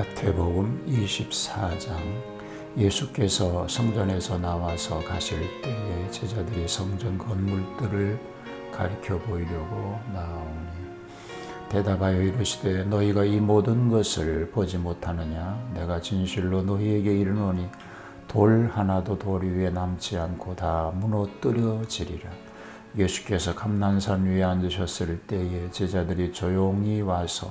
마태복음 24장. 예수께서 성전에서 나와서 가실 때에 제자들이 성전 건물들을 가리켜 보이려고 나오니 대답하여 이르시되 너희가 이 모든 것을 보지 못하느냐? 내가 진실로 너희에게 이르노니 돌 하나도 돌 위에 남지 않고 다 무너뜨려지리라. 예수께서 감난산 위에 앉으셨을 때에 제자들이 조용히 와서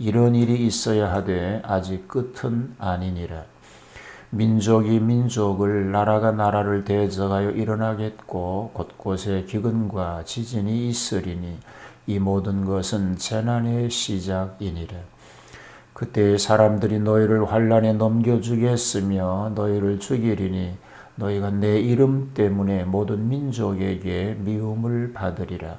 이런 일이 있어야 하되 아직 끝은 아니니라. 민족이 민족을 나라가 나라를 대적하여 일어나겠고 곳곳에 기근과 지진이 있으리니 이 모든 것은 재난의 시작이니라. 그때 사람들이 너희를 환란에 넘겨주겠으며 너희를 죽이리니 너희가 내 이름 때문에 모든 민족에게 미움을 받으리라.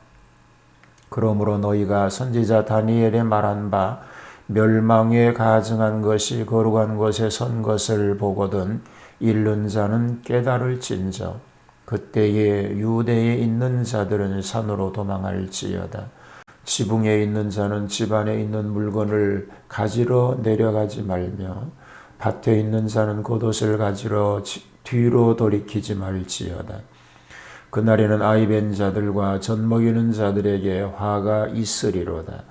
그러므로 너희가 선지자 다니엘의 말한 바 멸망에 가증한 것이 거룩한 곳에 선 것을 보거든 잃는 자는 깨달을진저 그때에 유대에 있는 자들은 산으로 도망할지어다. 지붕에 있는 자는 집안에 있는 물건을 가지러 내려가지 말며 밭에 있는 자는 겉옷을 가지러 뒤로 돌이키지 말지어다 그날에는 아이벤 자들과 젖 먹이는 자들에게 화가 있으리로다.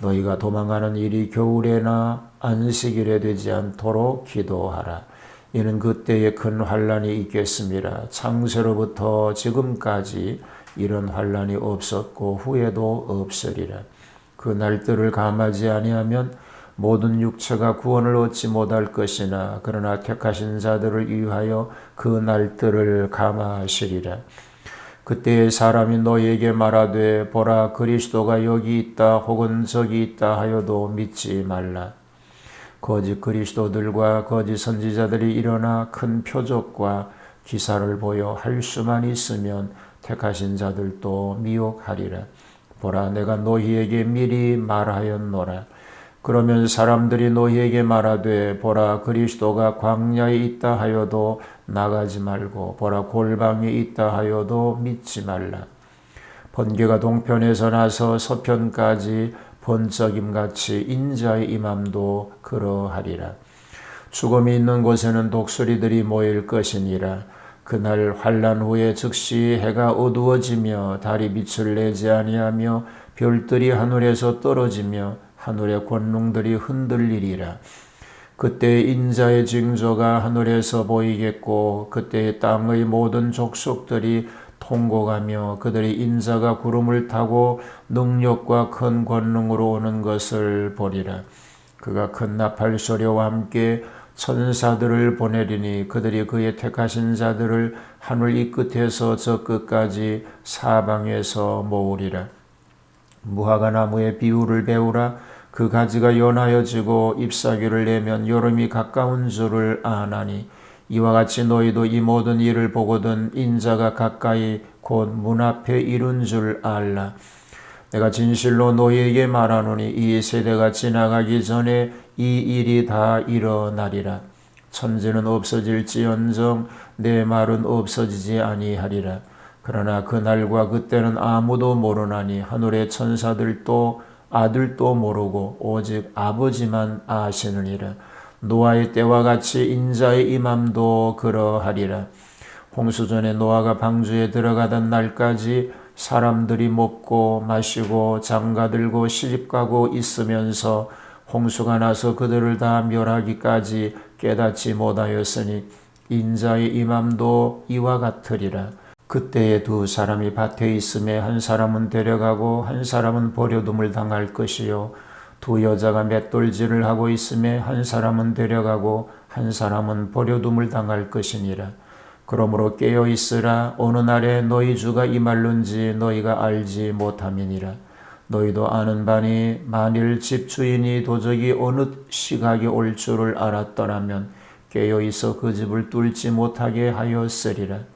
너희가 도망가는 일이 겨울에나 안식일에 되지 않도록 기도하라. 이는 그때에 큰 환란이 있겠습니다. 창세로부터 지금까지 이런 환란이 없었고 후에도 없으리라. 그 날들을 감하지 아니하면 모든 육체가 구원을 얻지 못할 것이나 그러나 택하신 자들을 위하여 그 날들을 감하시리라. 그때 사람이 너에게 말하되 보라 그리스도가 여기 있다 혹은 저기 있다 하여도 믿지 말라. 거짓 그리스도들과 거짓 선지자들이 일어나 큰 표적과 기사를 보여 할 수만 있으면 택하신 자들도 미혹하리라. 보라 내가 너희에게 미리 말하였노라. 그러면 사람들이 너희에게 말하되 보라 그리스도가 광야에 있다 하여도 나가지 말고 보라 골방에 있다 하여도 믿지 말라. 번개가 동편에서 나서 서편까지 번쩍임같이 인자의 임함도 그러하리라. 죽음이 있는 곳에는 독수리들이 모일 것이니라. 그날 환란 후에 즉시 해가 어두워지며 달이 빛을 내지 아니하며 별들이 하늘에서 떨어지며 하늘의 권능들이 흔들리리라. 그때 인자의 징조가 하늘에서 보이겠고 그때 땅의 모든 족속들이 통곡하며 그들이 인자가 구름을 타고 능력과 큰 권능으로 오는 것을 보리라. 그가 큰 나팔 소리와 함께 천사들을 보내리니 그들이 그의 택하신 자들을 하늘 이 끝에서 저 끝까지 사방에서 모으리라. 무화과 나무의 비유를 배우라. 그 가지가 연하여지고 잎사귀를 내면 여름이 가까운 줄을 아나니 이와 같이 너희도 이 모든 일을 보거든 인자가 가까이 곧 문 앞에 이른 줄 알라. 내가 진실로 너희에게 말하노니 이 세대가 지나가기 전에 이 일이 다 일어나리라. 천지는 없어질지언정 내 말은 없어지지 아니하리라. 그러나 그날과 그때는 아무도 모르나니 하늘의 천사들도 아들도 모르고 오직 아버지만 아시느니라. 노아의 때와 같이 인자의 임함도 그러하리라. 홍수 전에 노아가 방주에 들어가던 날까지 사람들이 먹고 마시고 장가들고 시집가고 있으면서 홍수가 나서 그들을 다 멸하기까지 깨닫지 못하였으니 인자의 임함도 이와 같으리라. 그때에 두 사람이 밭에 있음에 한 사람은 데려가고 한 사람은 버려둠을 당할 것이요 두 여자가 맷돌질을 하고 있음에 한 사람은 데려가고 한 사람은 버려둠을 당할 것이니라. 그러므로 깨어 있으라 어느 날에 너희 주가 임할는지 너희가 알지 못함이니라. 너희도 아는 바니 만일 집 주인이 도저히 어느 시각이 올 줄을 알았더라면 깨어 있어 그 집을 뚫지 못하게 하였으리라.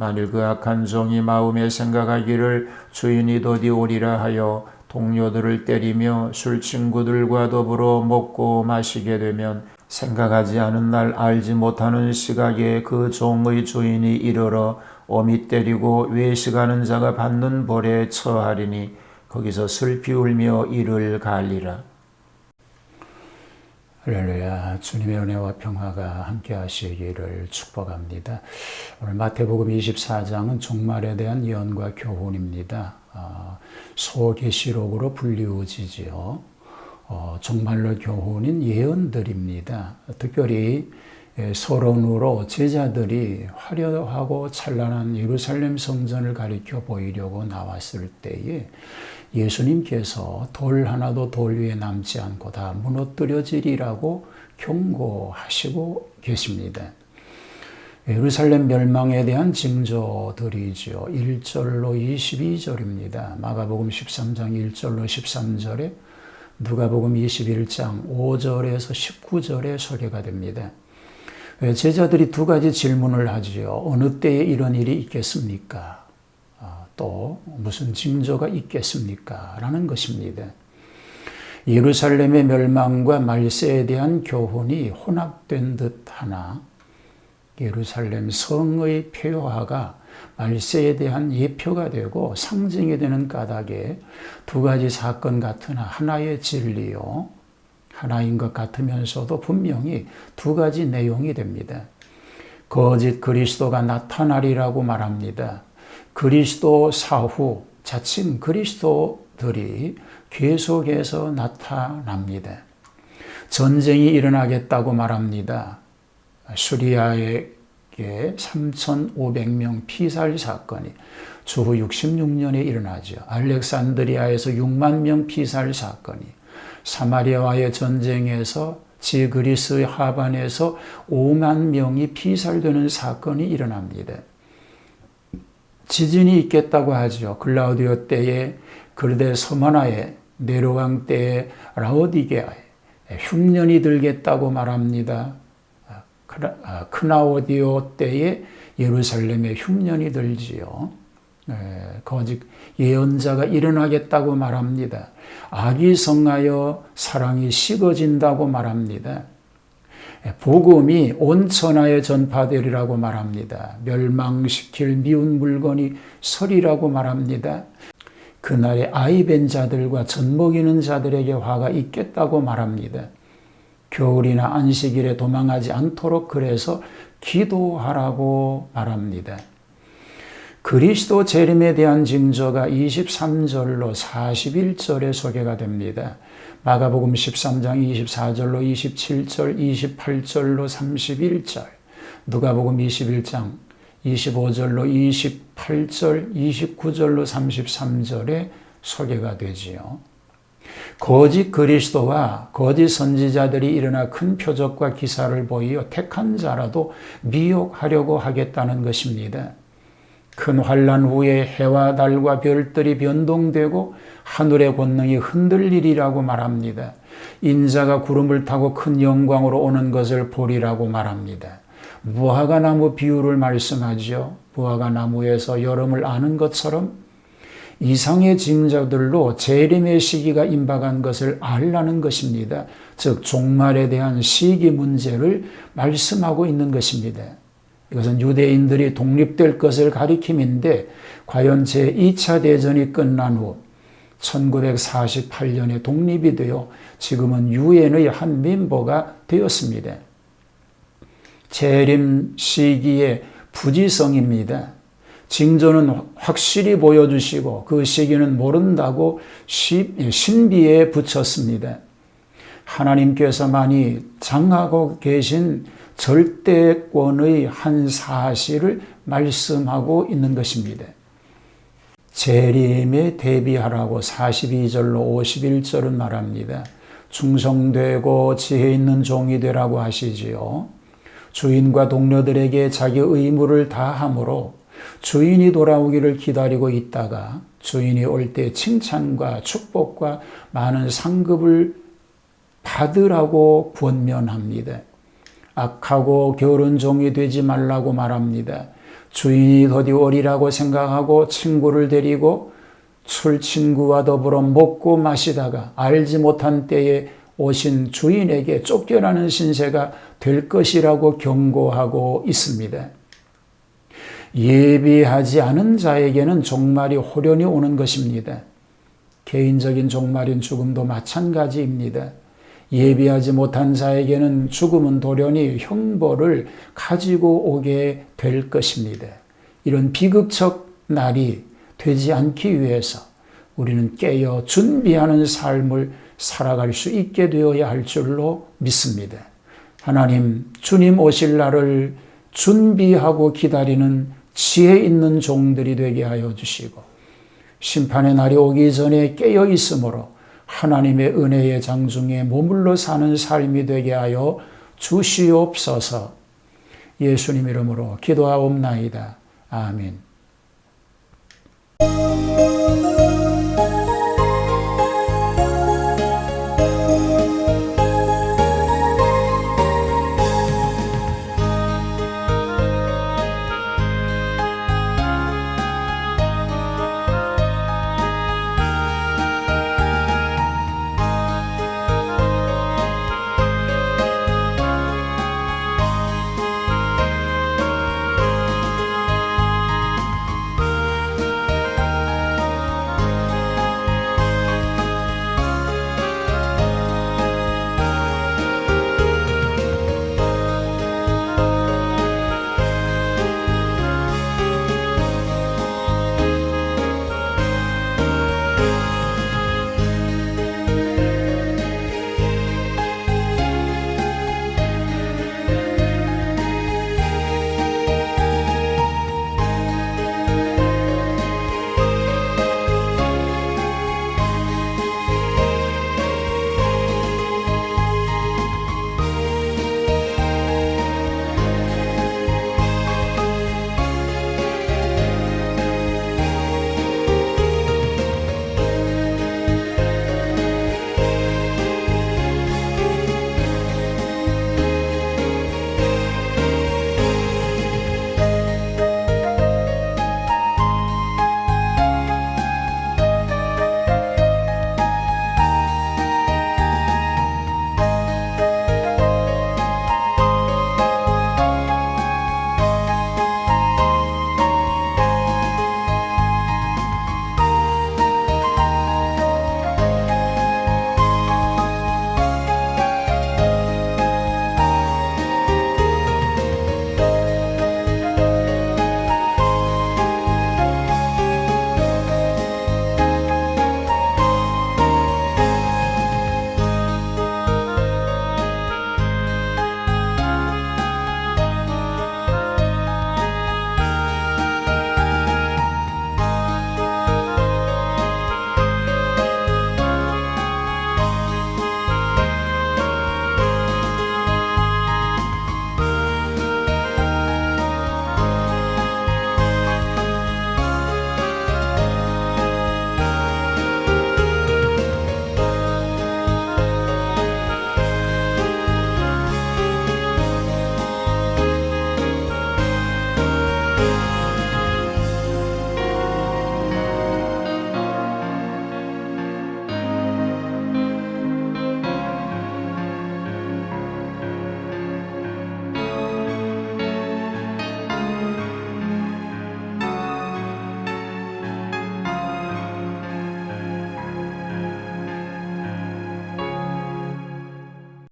만일 그 악한 종이 마음에 생각하기를 주인이 더디 오리라 하여 동료들을 때리며 술 친구들과 더불어 먹고 마시게 되면 생각하지 않은 날 알지 못하는 시각에 그 종의 주인이 이르러 어미 때리고 외식하는 자가 받는 벌에 처하리니 거기서 슬피 울며 이를 갈리라. 할렐루야 주님의 은혜와 평화가 함께 하시기를 축복합니다. 오늘 마태복음 24장은 종말에 대한 예언과 교훈입니다. 어, 소계시록으로 불리우지지요. 어, 정말로 교훈인 예언들입니다. 특별히 소론으로 제자들이 화려하고 찬란한 예루살렘 성전을 가리켜 보이려고 나왔을 때에 예수님께서 돌 하나도 돌 위에 남지 않고 다 무너뜨려지리라고 경고하시고 계십니다. 예루살렘 멸망에 대한 징조들이죠. 1절로 22절입니다. 마가복음 13장 1절로 13절에 누가복음 21장 5절에서 19절에 소개가 됩니다. 제자들이 두 가지 질문을 하지요. 어느 때에 이런 일이 있겠습니까? 아, 또 무슨 징조가 있겠습니까? 라는 것입니다. 예루살렘의 멸망과 말세에 대한 교훈이 혼합된 듯 하나 예루살렘 성의 폐허화가 말세에 대한 예표가 되고 상징이 되는 까닭에 두 가지 사건 같으나 하나의 진리요. 하나인 것 같으면서도 분명히 두 가지 내용이 됩니다. 거짓 그리스도가 나타나리라고 말합니다. 그리스도 사후 자칭 그리스도들이 계속해서 나타납니다. 전쟁이 일어나겠다고 말합니다. 수리아에게 3,500명 피살 사건이 주후 66년에 일어나죠. 알렉산드리아에서 6만 명 피살 사건이 사마리아와의 전쟁에서 지그리스 하반에서 5만 명이 피살되는 사건이 일어납니다. 지진이 있겠다고 하죠. 글라우디오 때에 그르데 서머나에 네로왕 때에 라오디게아에 흉년이 들겠다고 말합니다. 아, 크나오디오 때에 예루살렘에 흉년이 들지요. 거짓 예언자가 일어나겠다고 말합니다. 악이 성하여 사랑이 식어진다고 말합니다. 복음이 온 천하에 전파되리라고 말합니다. 멸망시킬 미운 물건이 설이라고 말합니다. 그날에 아이벤 자들과 젖먹이는 자들에게 화가 있겠다고 말합니다. 겨울이나 안식일에 도망하지 않도록 그래서 기도하라고 말합니다. 그리스도 재림에 대한 징조가 23절로 41절에 소개가 됩니다. 마가복음 13장 24절로 27절, 28절로 31절, 누가복음 21장 25절로 28절, 29절로 33절에 소개가 되지요. 거짓 그리스도와 거짓 선지자들이 일어나 큰 표적과 기사를 보이어 택한 자라도 미혹하려고 하겠다는 것입니다. 큰 환란 후에 해와 달과 별들이 변동되고 하늘의 권능이 흔들리리라고 말합니다. 인자가 구름을 타고 큰 영광으로 오는 것을 보리라고 말합니다. 무화과 나무 비유를 말씀하죠. 무화과 나무에서 여름을 아는 것처럼 이상의 징조들로 재림의 시기가 임박한 것을 알라는 것입니다. 즉 종말에 대한 시기 문제를 말씀하고 있는 것입니다. 이것은 유대인들이 독립될 것을 가리킴인데 과연 제2차 대전이 끝난 후 1948년에 독립이 되어 지금은 유엔의 한 멤버가 되었습니다. 재림 시기의 부지성입니다. 징조는 확실히 보여주시고 그 시기는 모른다고 신비에 붙였습니다. 하나님께서만이 장하고 계신 절대권의 한 사실을 말씀하고 있는 것입니다. 재림에 대비하라고 42절로 51절은 말합니다. 충성되고 지혜 있는 종이 되라고 하시지요. 주인과 동료들에게 자기 의무를 다함으로 주인이 돌아오기를 기다리고 있다가 주인이 올 때 칭찬과 축복과 많은 상급을 받으라고 권면합니다. 악하고 게으른 종이 되지 말라고 말합니다. 주인이 더디 오리라고 생각하고 친구를 데리고 술 친구와 더불어 먹고 마시다가 알지 못한 때에 오신 주인에게 쫓겨나는 신세가 될 것이라고 경고하고 있습니다. 예비하지 않은 자에게는 종말이 호련히 오는 것입니다. 개인적인 종말인 죽음도 마찬가지입니다. 예비하지 못한 자에게는 죽음은 돌연히 형벌을 가지고 오게 될 것입니다. 이런 비극적 날이 되지 않기 위해서 우리는 깨어 준비하는 삶을 살아갈 수 있게 되어야 할 줄로 믿습니다. 하나님, 주님 오실 날을 준비하고 기다리는 지혜 있는 종들이 되게 하여 주시고, 심판의 날이 오기 전에 깨어 있으므로 하나님의 은혜의 장중에 머물러 사는 삶이 되게 하여 주시옵소서. 예수님 이름으로 기도하옵나이다. 아멘.